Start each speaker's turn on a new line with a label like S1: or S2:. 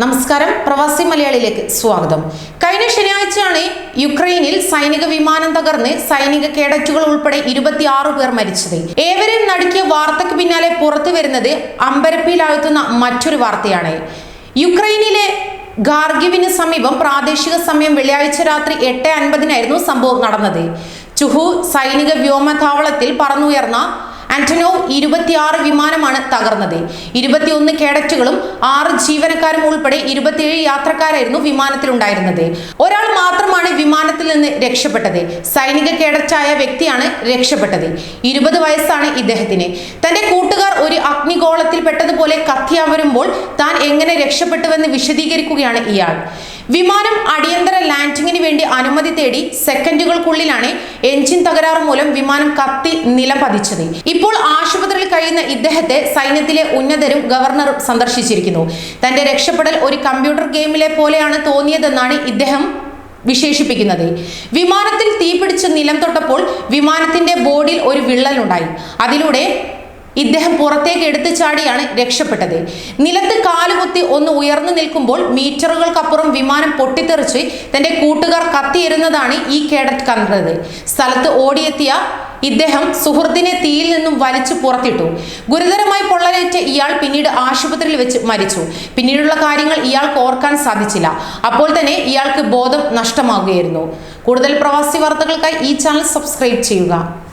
S1: നമസ്കാരം. പ്രവാസി മലയാളിയിലേക്ക് സ്വാഗതം. കഴിഞ്ഞ ശനിയാഴ്ചയാണ് യുക്രൈനിൽ സൈനിക വിമാനം തകർന്ന് സൈനിക കേഡറ്റുകൾ ഉൾപ്പെടെ ഇരുപത്തിയാറ് പേർ മരിച്ചത്. ഏവരെയും നടുക്കിയ വാർത്തയ്ക്ക് പിന്നാലെ പുറത്തു വരുന്നത് അമ്പരപ്പിലാഴ്ത്തുന്ന മറ്റൊരു വാർത്തയാണ്. യുക്രൈനിലെ ഗാർഗിവിന് സമീപം പ്രാദേശിക സമയം വെള്ളിയാഴ്ച രാത്രി എട്ട് അൻപതിനായിരുന്നു സംഭവം നടന്നത്. ചുഹു സൈനിക വ്യോമതാവളത്തിൽ പറന്നുയർന്ന ആന്റനോവ് ഇരുപത്തിയാറ് വിമാനമാണ് തകർന്നത്. ഇരുപത്തിയൊന്ന് കേഡറ്റുകളും ആറ് ജീവനക്കാരും ഉൾപ്പെടെ ഇരുപത്തിയേഴ് യാത്രക്കാരായിരുന്നു വിമാനത്തിലുണ്ടായിരുന്നത്. ഒരാൾ മാത്രമാണ് വിമാനത്തിൽ നിന്ന് രക്ഷപ്പെട്ടത്. സൈനിക കേഡറ്റായ വ്യക്തിയാണ് രക്ഷപ്പെട്ടത്. ഇരുപത് വയസ്സാണ് ഇദ്ദേഹത്തിന്. തന്റെ കൂട്ടുകാർ ഒരു അഗ്നിഗോളത്തിൽ പെട്ടതുപോലെ കത്തിയമരുമ്പോൾ താൻ എങ്ങനെ രക്ഷപ്പെട്ടുവെന്ന് വിശദീകരിക്കുകയാണ് ഇയാൾ. വിമാനം അടിയന്തര ലാൻഡിങ്ങിന് വേണ്ടി അനുമതി തേടി സെക്കൻഡുകൾക്കുള്ളിലാണ് എഞ്ചിൻ തകരാറ് മൂലം വിമാനം കത്തി നിലപതിച്ചത്. ഇപ്പോൾ ആശുപത്രിയിൽ കഴിയുന്ന ഇദ്ദേഹത്തെ സൈന്യത്തിലെ ഉന്നതരും ഗവർണറും സന്ദർശിച്ചിരിക്കുന്നു. തന്റെ രക്ഷപ്പെടൽ ഒരു കമ്പ്യൂട്ടർ ഗെയിമിലെ പോലെയാണ് തോന്നിയതെന്നാണ് ഇദ്ദേഹം വിശേഷിപ്പിക്കുന്നത്. വിമാനത്തിൽ തീപിടിച്ച് നിലം തൊട്ടപ്പോൾ വിമാനത്തിന്റെ ബോർഡിൽ ഒരു വിള്ളലുണ്ടായി. അതിലൂടെ ഇദ്ദേഹം പുറത്തേക്ക് എടുത്തു ചാടിയാണ് രക്ഷപ്പെട്ടത്. നിലത്ത് കാലുകുത്തി ഒന്ന് ഉയർന്നു നിൽക്കുമ്പോൾ മീറ്ററുകൾക്കപ്പുറം വിമാനം പൊട്ടിത്തെറിച്ച് തന്റെ കൂട്ടുകാർ കത്തിയിരുന്നതാണ് ഈ കേഡറ്റ് കണ്ടത്. സ്ഥലത്ത് ഓടിയെത്തിയ ഇദ്ദേഹം സുഹൃത്തിനെ തീയിൽ നിന്നും വലിച്ചു പുറത്തിട്ടു. ഗുരുതരമായി പൊള്ളലേറ്റ് ഇയാൾ പിന്നീട് ആശുപത്രിയിൽ വെച്ച് മരിച്ചു. പിന്നീടുള്ള കാര്യങ്ങൾ ഇയാൾക്ക് ഓർക്കാൻ സാധിച്ചില്ല. അപ്പോൾ തന്നെ ഇയാൾക്ക് ബോധം നഷ്ടമാകുകയായിരുന്നു. കൂടുതൽ പ്രവാസി വാർത്തകൾക്കായി ഈ ചാനൽ സബ്സ്ക്രൈബ് ചെയ്യുക.